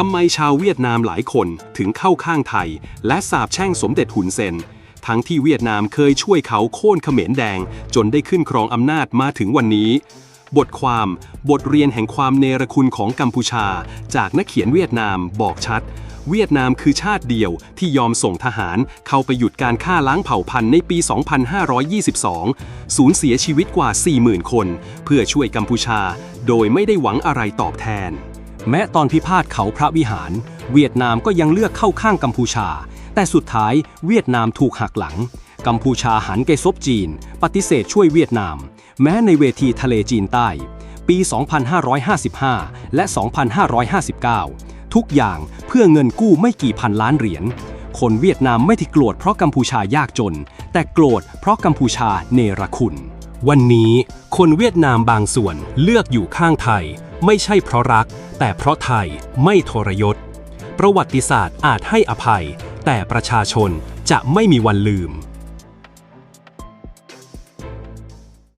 ทำไมชาวเวียดนามหลายคนถึงเข้าข้างไทย และสาบแช่งสมเด็จหุนเซน ทั้งที่เวียดนามเคยช่วยเขาโค่นเขมรแดง จนได้ขึ้นครองอำนาจมาถึงวันนี้ บทความบทเรียนแห่งความเนรคุณของกัมพูชา จากนักเขียนเวียดนามบอกชัด เวียดนามคือชาติเดียวที่ยอมส่งทหารเข้าไปหยุดการฆ่าล้างเผ่าพันธุ์ในปี 2522 สูญเสียชีวิตกว่า 40,000 คน เพื่อช่วยกัมพูชา โดยไม่ได้หวังอะไรตอบแทน แม้ตอนพิพาทเขาพระวิหาร เวียดนามก็ยังเลือกเข้าข้างกัมพูชา แต่สุดท้ายเวียดนามถูกหักหลัง กัมพูชาหันไปซบจีน ปฏิเสธช่วยเวียดนาม แม้ในเวทีทะเลจีนใต้ ปี 2555 และ 2559 ทุกอย่างเพื่อเงินกู้ไม่กี่พันล้านเหรียญคนเวียดนามไม่ที่โกรธเพราะกัมพูชายากจน แต่โกรธเพราะกัมพูชาเนรคุณ วันนี้คนเวียดนามบางส่วนเลือกอยู่ข้างไทย ไม่ใช่เพราะรัก แต่เพราะไทยไม่ทรยศ ประวัติศาสตร์อาจให้อภัย แต่ประชาชนจะไม่มีวันลืม